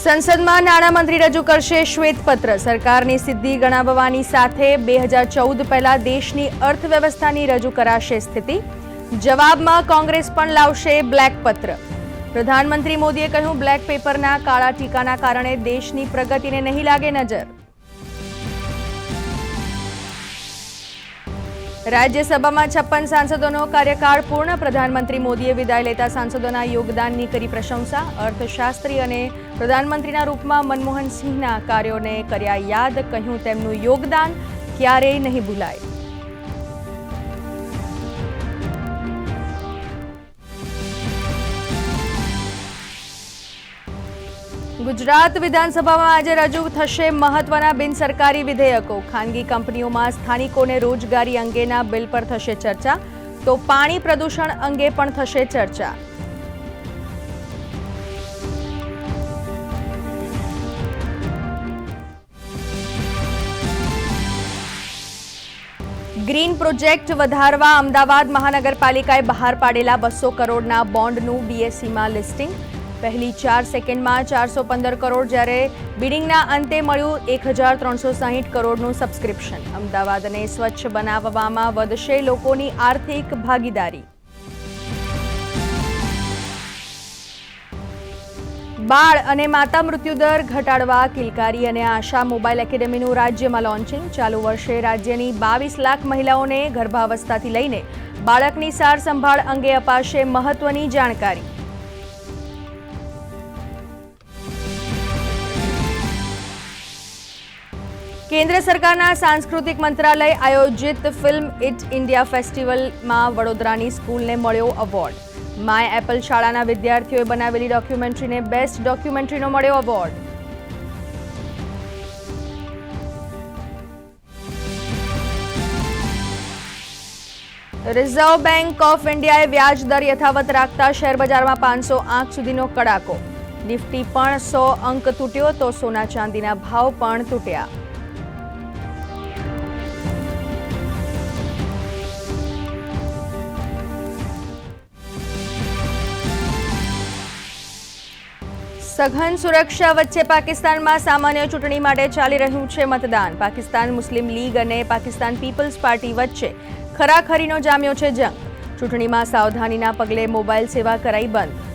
સંસદમાં નાણામંત્રી રજૂ કરશે શ્વેતપત્ર. સરકારની સિદ્ધિ ગણાવવાની સાથે બે હજાર ચૌદ પહેલા દેશની અર્થવ્યવસ્થાની રજૂ કરાશે સ્થિતિ. જવાબમાં કોંગ્રેસ પણ લાવશે બ્લેક પત્ર. પ્રધાનમંત્રી મોદીએ કહ્યું, બ્લેક પેપરના કાળા ટીકાના કારણે દેશની પ્રગતિને નહીં લાગે નજર. રાજ્યસભામાં છપ્પન સાંસદોનો કાર્યકાળ પૂર્ણ. પ્રધાનમંત્રી મોદીએ વિદાય લેતા સાંસદોના યોગદાનની કરી પ્રશંસા. અર્થશાસ્ત્રી અને પ્રધાનમંત્રીના રૂપમાં મનમોહન સિંહના કાર્યોને કર્યા યાદ. કહ્યું તેમનું યોગદાન, ક્યારેય નહીં ભૂલાય. ગુજરાત વિધાનસભામાં આજે રજૂ થશે મહત્વના બિનસરકારી વિધેયકો. ખાનગી કંપનીઓમાં સ્થાનિકોને રોજગારી અંગેના બિલ પર થશે ચર્ચા. તો પાણી પ્રદૂષણ અંગે પણ થશે ચર્ચા. ગ્રીન પ્રોજેક્ટ વધારવા અમદાવાદ મહાનગરપાલિકાએ બહાર પાડેલા બસો કરોડના બોન્ડનું બીએસસીમાં લિસ્ટિંગ. પહેલી ચાર સેકન્ડમાં ચારસો પંદર કરોડ જ્યારે બિડિંગના અંતે મળ્યું એક હજાર ત્રણસો સાહીઠ કરોડનું સબસ્ક્રિપ્શન. અમદાવાદને સ્વચ્છ બનાવવામાં વધશે લોકોની આર્થિક ભાગીદારી. બાળ અને માતા મૃત્યુદર ઘટાડવા કિલકારી અને આશા મોબાઈલ એકેડેમીનું રાજ્યમાં લોન્ચિંગ. ચાલુ વર્ષે રાજ્યની બાવીસ લાખ મહિલાઓને ગર્ભાવસ્થાથી લઈને બાળકની સાર સંભાળ અંગે અપાશે મહત્વની જાણકારી. કેન્દ્ર સરકારના સાંસ્કૃતિક મંત્રાલય આયોજિત ફિલ્મ ઇટ ઇન્ડિયા ફેસ્ટિવલમાં વડોદરાની સ્કૂલને મળ્યો એવોર્ડ. માય એપલ શાળાના વિદ્યાર્થીઓએ બનાવેલી ડોક્યુમેન્ટરીને બેસ્ટ ડોક્યુમેન્ટરીનો મળ્યો એવોર્ડ. રિઝર્વ બેંક ઓફ ઇન્ડિયાએ વ્યાજ દર યથાવત રાખતા શેરબજારમાં પાંચસો આંક સુધીનો કડાકો. નિફ્ટી પણ સો અંક તૂટ્યો તો સોના ચાંદીના ભાવ પણ તૂટ્યા. સઘન સુરક્ષા વચ્ચે પાકિસ્તાનમાં સામાન્ય ચૂંટણી માટે ચાલી રહ્યું છે મતદાન. પાકિસ્તાન મુસ્લિમ લીગ અને પાકિસ્તાન પીપલ્સ પાર્ટી વચ્ચે ખરાખરીનો જામ્યો છે જંગ. ચૂંટણીમાં સાવધાનીના પગલે મોબાઈલ સેવા કરાઈ બંધ.